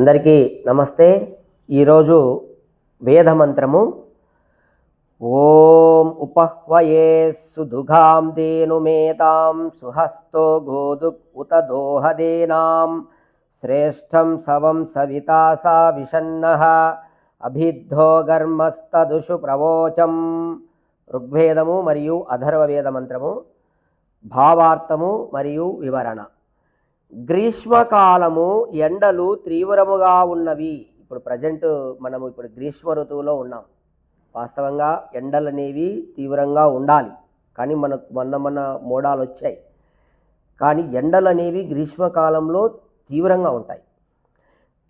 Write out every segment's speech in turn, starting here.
అందరికీ నమస్తే. ఈరోజు వేదమంత్రము. ఓం ఉపహ్వయే సుదుఘాం దేనుమేతాం సుహస్తో గోదుక్ ఉత దోహదేనాం. శ్రేష్టం సవం సవితా సా విషన్న. అభిద్ధో గర్మస్తదుషు ప్రవోచం. ఋగ్వేదము మరియు అధర్వ వేద మంత్రము. భావార్థము మరియు వివరణ. గ్రీష్మకాలము ఎండలు తీవ్రముగా ఉన్నవి. ఇప్పుడు ప్రజెంట్ మనము ఇప్పుడు గ్రీష్మ ఋతువులో ఉన్నాం. వాస్తవంగా ఎండలు అనేవి తీవ్రంగా ఉండాలి. కానీ మనకు మొన్న మొన్న మోడాలు వచ్చాయి. కానీ ఎండలు అనేవి గ్రీష్మకాలంలో తీవ్రంగా ఉంటాయి.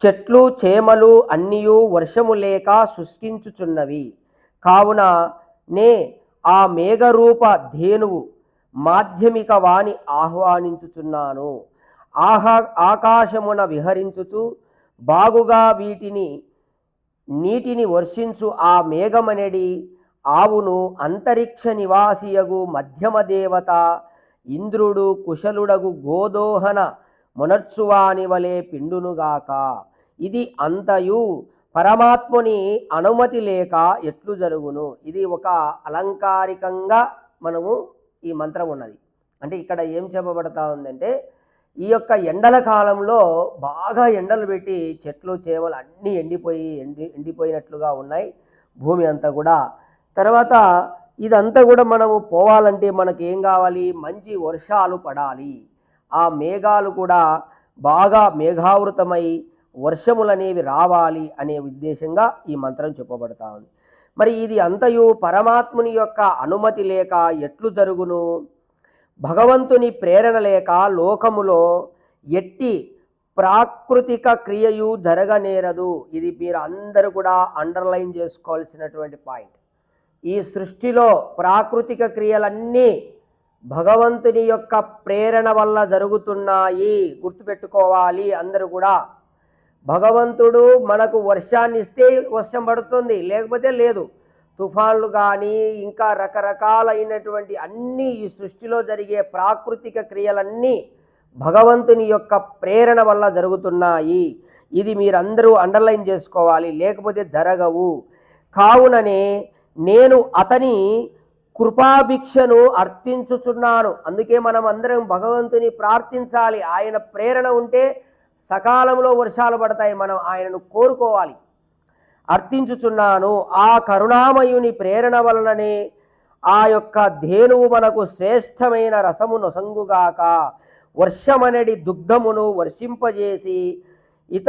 చెట్లు చేమలు అన్నీయు వర్షము లేక శుష్కించుచున్నవి. కావున నే ఆ మేఘరూప ధేనువు మాధ్యమిక వాణి ఆహ్వానించుచున్నాను. ఆహా ఆకాశమున విహరించుచు బాగుగా వీటిని నీటిని వర్షించు ఆ మేఘమనెడి ఆవును అంతరిక్ష నివాసియగు మధ్యమ దేవత ఇంద్రుడు కుశలుడగు గోదోహన మునర్చువాని వలె పిండునుగాక. ఇది అంతయు పరమాత్ముని అనుమతి లేక ఎట్లు జరుగును? ఇది ఒక అలంకారికంగా మనము ఈ మంత్రం ఉన్నది. అంటే ఇక్కడ ఏం చెప్పబడతా ఉందంటే ఈ యొక్క ఎండల కాలంలో బాగా ఎండలు పెట్టి చెట్లు చేమలు అన్నీ ఎండిపోయి ఎండి ఎండిపోయినట్లుగా ఉన్నాయి. భూమి అంతా కూడా. తర్వాత ఇదంతా కూడా మనము పోవాలంటే మనకి ఏం కావాలి? మంచి వర్షాలు పడాలి. ఆ మేఘాలు కూడా బాగా మేఘావృతమై వర్షములనేవి రావాలి అనే ఉద్దేశంగా ఈ మంత్రం చెప్పబడతా ఉంది. మరి ఇది అంతయు పరమాత్ముని యొక్క అనుమతి లేక ఎట్లు జరుగును? భగవంతుని ప్రేరణ లేక లోకములో ఎట్టి ప్రాకృతిక క్రియయు జరగనేరదు. ఇది మీరు అందరూ కూడా అండర్లైన్ చేసుకోవాల్సినటువంటి పాయింట్ ఈ సృష్టిలో ప్రాకృతిక క్రియలన్నీ భగవంతుని యొక్క ప్రేరణ వల్ల జరుగుతున్నాయి. గుర్తుపెట్టుకోవాలి అందరూ కూడా. భగవంతుడు మనకు వర్షాన్ని ఇస్తే వర్షం పడుతుంది లేకపోతే లేదు. తుఫాన్లు కానీ ఇంకా రకరకాలైనటువంటి అన్ని ఈ సృష్టిలో జరిగే ప్రాకృతిక క్రియలన్నీ భగవంతుని యొక్క ప్రేరణ వల్ల జరుగుతున్నాయి. ఇది మీరందరూ అండర్లైన్ చేసుకోవాలి. లేకపోతే జరగవు. కావుననే నేను అతని కృపాభిక్షను అర్థించుచున్నాను అందుకే మనం అందరం భగవంతుని ప్రార్థించాలి. ఆయన ప్రేరణ ఉంటే సకాలంలో వర్షాలు పడతాయి. మనం ఆయనను కోరుకోవాలి. అర్థించుచున్నాను. ఆ కరుణామయుని ప్రేరణ వలననే ఆ యొక్క ధేనువు మనకు శ్రేష్టమైన రసము నొసంగుగాక వర్షమనడి దుగ్ధమును వర్షింపజేసి ఇత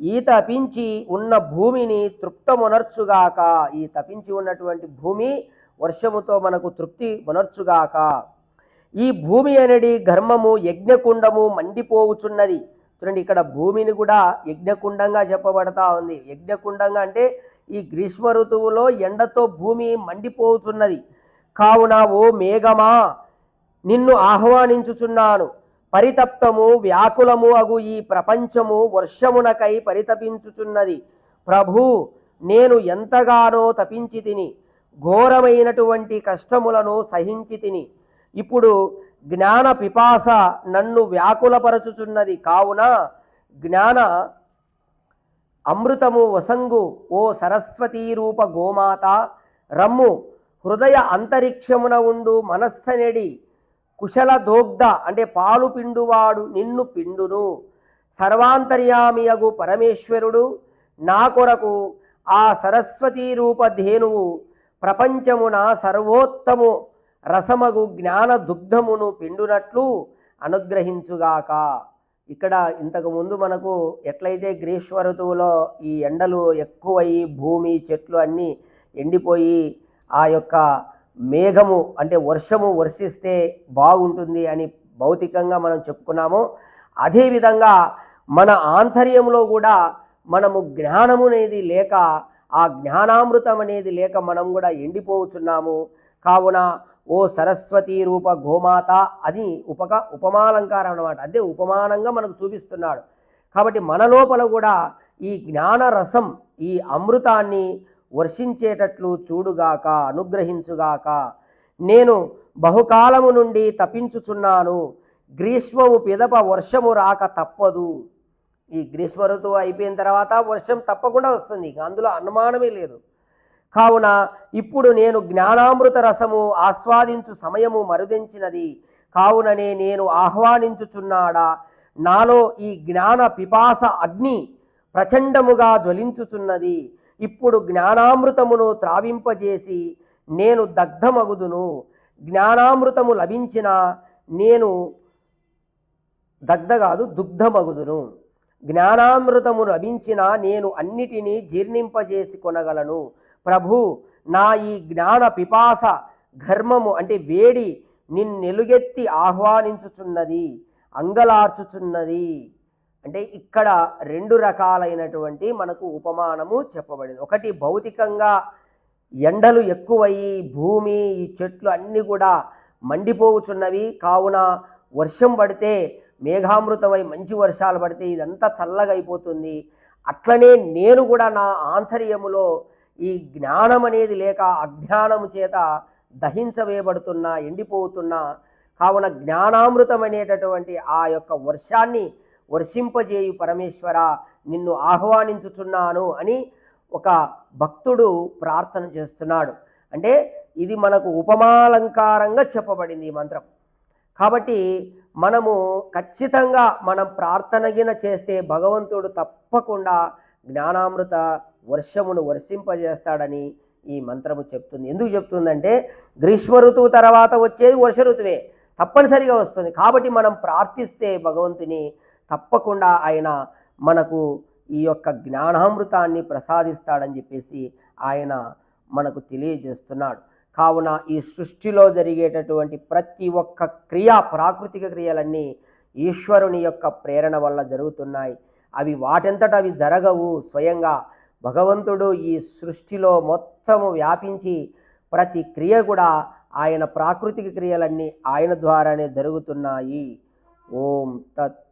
ఈ తపించి ఉన్న భూమిని తృప్తమునర్చుగాక. ఈ తపించి ఉన్నటువంటి భూమి వర్షముతో మనకు తృప్తి మునర్చుగాక. ఈ భూమి అనేది ఘర్మము యజ్ఞకుండము మండిపోవుచున్నది. చూడండి ఇక్కడ భూమిని కూడా యజ్ఞకుండంగా చెప్పబడతా ఉంది. యజ్ఞకుండంగా అంటే ఈ గ్రీష్మ ఋతువులో ఎండతో భూమి మండిపోతున్నది. కావున ఓ మేఘమా నిన్ను ఆహ్వానించుచున్నాను. పరితప్తము వ్యాకులము అగు ఈ ప్రపంచము వర్షమునకై పరితపించుచున్నది. ప్రభు నేను ఎంతగానో తపించి తిని ఘోరమైనటువంటి కష్టములను సహించి తిని ఇప్పుడు జ్ఞాన పిపాస నన్ను వ్యాకులపరచుచున్నది కావున జ్ఞాన అమృతము వసంగు ఓ సరస్వతీ రూప గోమాత. రమ్ము హృదయ అంతరిక్షమున ఉండు మనస్సనెడి కుశల దోగ్ధ అంటే పాలు పిండువాడు నిన్ను పిండును. సర్వాంతర్యామియగు పరమేశ్వరుడు నా కొరకు ఆ సరస్వతీ రూప ధేనువు ప్రపంచమున సర్వోత్తము రసమగు జ్ఞాన దుగ్ధమును పిండునట్లు అనుగ్రహించుగాక. ఇక్కడ ఇంతకుముందు మనకు ఎట్లయితే గ్రీష్మ ఋతువులో ఈ ఎండలు ఎక్కువయి భూమి చెట్లు అన్నీ ఎండిపోయి ఆ యొక్క మేఘము అంటే వర్షము వర్షిస్తే బాగుంటుంది అని భౌతికంగా మనం చెప్పుకున్నాము. అదేవిధంగా మన ఆంతర్యంలో కూడా మనము జ్ఞానము అనేది లేక ఆ జ్ఞానామృతం అనేది లేక మనం కూడా ఎండిపోతున్నాము కావున ఓ సరస్వతి రూప గోమాత అది ఉపక ఉపమాలంకారం అన్నమాట. అంటే ఉపమానంగా మనకు చూపిస్తున్నాడు. కాబట్టి మన లోపల కూడా ఈ జ్ఞాన రసం ఈ అమృతాన్ని వర్షించేటట్లు చూడుగాక అనుగ్రహించుగాక నేను బహుకాలము నుండి తప్పించుచున్నాను గ్రీష్మము పిదప వర్షము రాక తప్పదు. ఈ గ్రీష్మ ఋతువు అయిపోయిన తర్వాత వర్షం తప్పకుండా వస్తుంది. ఇక అందులో అనుమానమే లేదు. కావున ఇప్పుడు నేను జ్ఞానామృత రసము ఆస్వాదించు సమయము మరుదించినది. కావుననే నేను ఆహ్వానించుచున్నాడా. నాలో ఈ జ్ఞాన పిపాస అగ్ని ప్రచండముగా జ్వలించుచున్నది. ఇప్పుడు జ్ఞానామృతమును త్రావింపజేసి నేను దగ్ధమగుదును. జ్ఞానామృతము లభించిన నేను దగ్ధ కాదు దుగ్ధమగుదును. జ్ఞానామృతము లభించిన నేను అన్నిటినీ జీర్ణింపజేసి కొనగలను. ప్రభు నా ఈ జ్ఞాన పిపాస ఘర్మము అంటే వేడి నిన్నెలుగెత్తి ఆహ్వానించుచున్నది అంగలార్చుచున్నది. అంటే ఇక్కడ రెండు రకాలైనటువంటి మనకు ఉపమానము చెప్పబడింది. ఒకటి భౌతికంగా ఎండలు ఎక్కువయ్యి భూమి ఈ చెట్లు అన్నీ కూడా మండిపోవుచున్నవి. కావున వర్షం పడితే మేఘామృతమై మంచి వర్షాలు పడితే ఇదంతా చల్లగా అయిపోతుంది అట్లనే నేను కూడా నా ఆంతర్యములో ఈ జ్ఞానం అనేది లేక అజ్ఞానము చేత దహించవేయబడుతున్నా ఎండిపోతున్నా కావున జ్ఞానామృతం అనేటటువంటి ఆ యొక్క వర్షాన్ని వర్షింపజేయు పరమేశ్వర నిన్ను ఆహ్వానించుచున్నాను అని ఒక భక్తుడు ప్రార్థన చేస్తున్నాడు. అంటే ఇది మనకు ఉపమాలంకారంగా చెప్పబడింది ఈ మంత్రం. కాబట్టి మనము ఖచ్చితంగా మనం ప్రార్థనగిన చేస్తే భగవంతుడు తప్పకుండా జ్ఞానామృత వర్షమును వర్షింపజేస్తాడని ఈ మంత్రము చెప్తుంది. ఎందుకు చెప్తుందంటే గ్రీష్మ ఋతువు తర్వాత వచ్చేది వర్ష ఋతువే తప్పనిసరిగా వస్తుంది. కాబట్టి మనం ప్రార్థిస్తే భగవంతుని తప్పకుండా ఆయన మనకు ఈ యొక్క జ్ఞానామృతాన్ని ప్రసాదిస్తాడని చెప్పేసి ఆయన మనకు తెలియజేస్తున్నాడు. కావున ఈ సృష్టిలో జరిగేటటువంటి ప్రతి ఒక్క క్రియ ప్రాకృతిక క్రియలన్నీ ఈశ్వరుని యొక్క ప్రేరణ వల్ల జరుగుతున్నాయి. అవి వాటంతట అవి జరగవు స్వయంగా భగవంతుడు ఈ సృష్టిలో మొత్తము వ్యాపించి ప్రతి క్రియ కూడా ఆయన ప్రాకృతిక క్రియలన్నీ ఆయన ద్వారానే జరుగుతున్నాయి. ఓం తత్